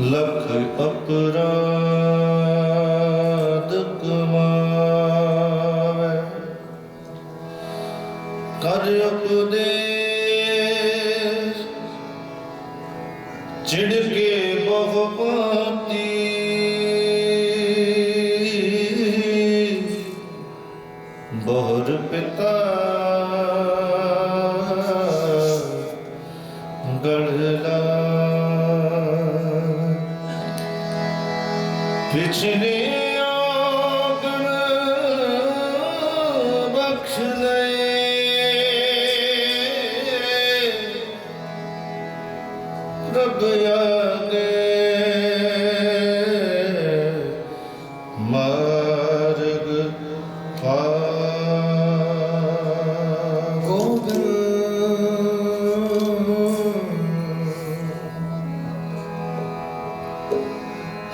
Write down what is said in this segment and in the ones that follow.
ਲਖ ਅਪਰਾਧ ਕਮਾਵੇ। ਕਰ ਉਪਦੇਸ਼। ਚਿੜ ਕੇ ਬਹੁ ਪਾਤੀ ਪਿਤਾ ਗੜਲਾ ਪਿਛਲੇ ਆਗਣ ਬਖਸ਼ ਲੈ।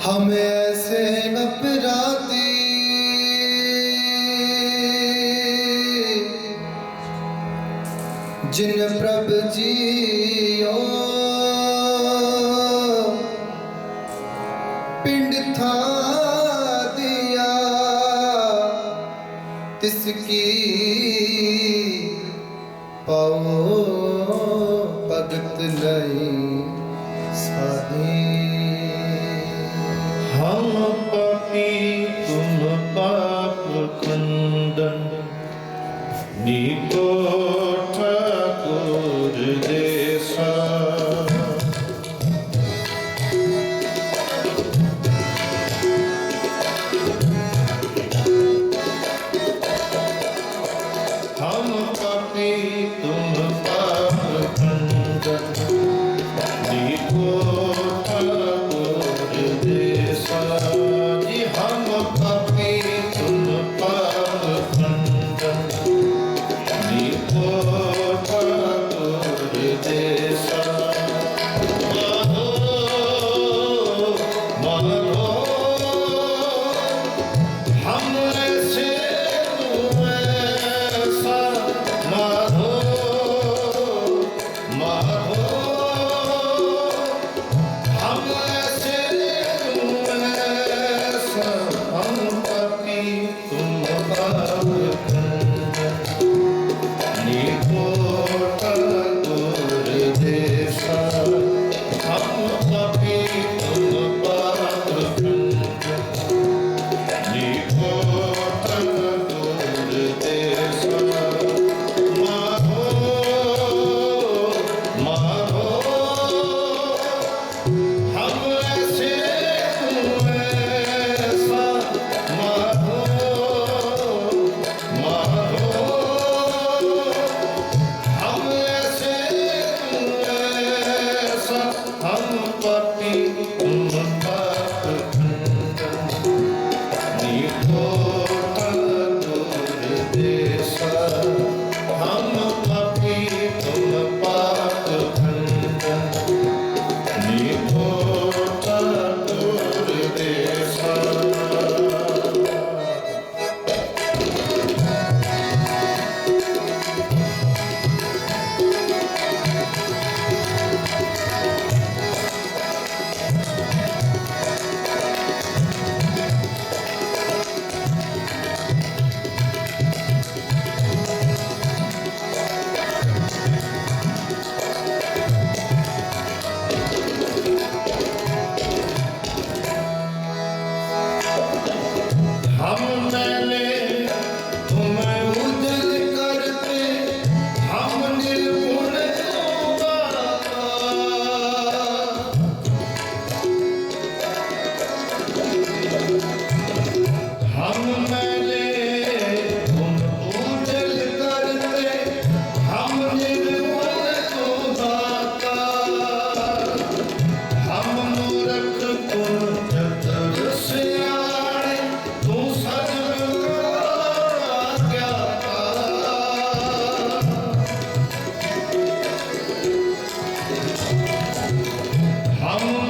हम ऐसे अपराधी जिन प्रभ जियो पिंड था दिया तिसकी Amen.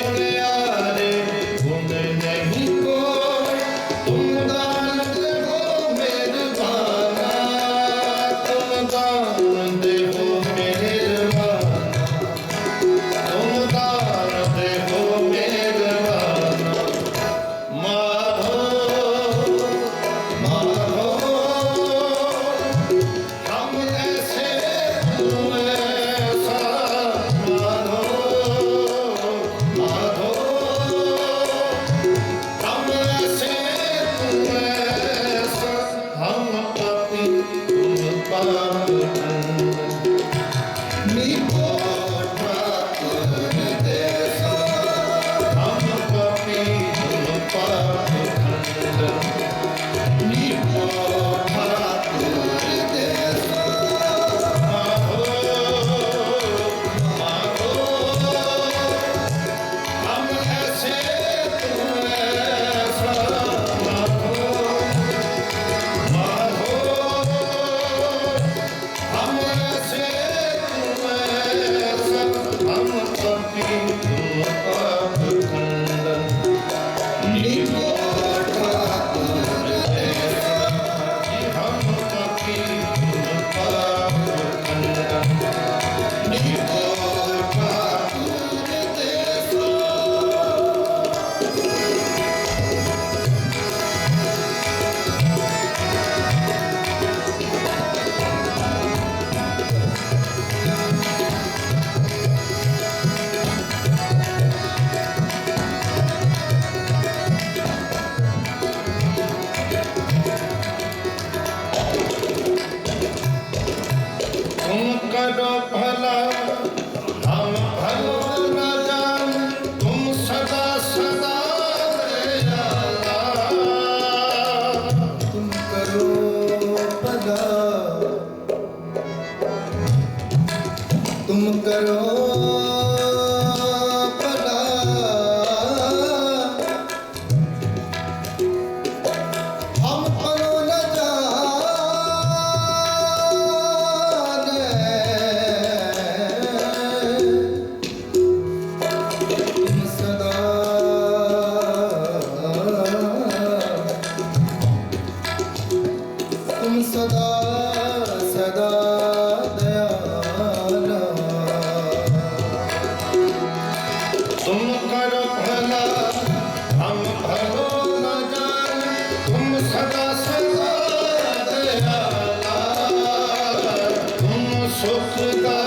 Yeah. ਗੁਰੂ Sokka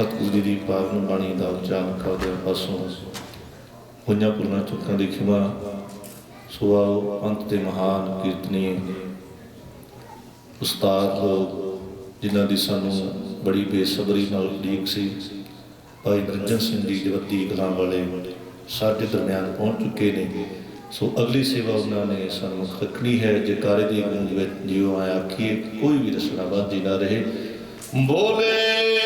ਸਤਿਗੁਰੂ ਜੀ ਦੀ ਪਾਵਨ ਬਾਣੀ ਦਾ ਉਚਾਰਨ ਕਰਦੇ ਪਾਸੋਂ ਹੋਈਆਂ ਪੁਰਨਾ ਚੁੱਕਾਂ ਦੀ ਖਿਮਾ ਸੋ ਆਓ ਅੰਤ ਦੇ ਮਹਾਨ ਕੀਰਤਨੀ ਉਸਤਾਦ ਲੋਕ, ਜਿਨ੍ਹਾਂ ਦੀ ਸਾਨੂੰ ਬੜੀ ਬੇਸਬਰੀ ਨਾਲ ਉਡੀਕ ਸੀ, ਭਾਈ ਨਿਰੰਜਨ ਸਿੰਘ ਜੀ ਜਵੱਦੀ ਕਲਾਂ ਵਾਲੇ ਸਾਡੇ ਦਰਮਿਆਨ ਪਹੁੰਚ ਚੁੱਕੇ ਨੇ। ਸੋ ਅਗਲੀ ਸੇਵਾ ਉਹਨਾਂ ਨੇ ਸਾਨੂੰ ਰੱਖਣੀ ਹੈ। ਜਕਾਰੇ ਦੀ ਗੂੰਜ ਵਿੱਚ ਜਿਉ ਆਇਆ, ਆਖੀਏ, ਕੋਈ ਵੀ ਰਸਨਾ ਬਾਝੀ ਨਾ ਰਹੇ। ਬੋਲੇ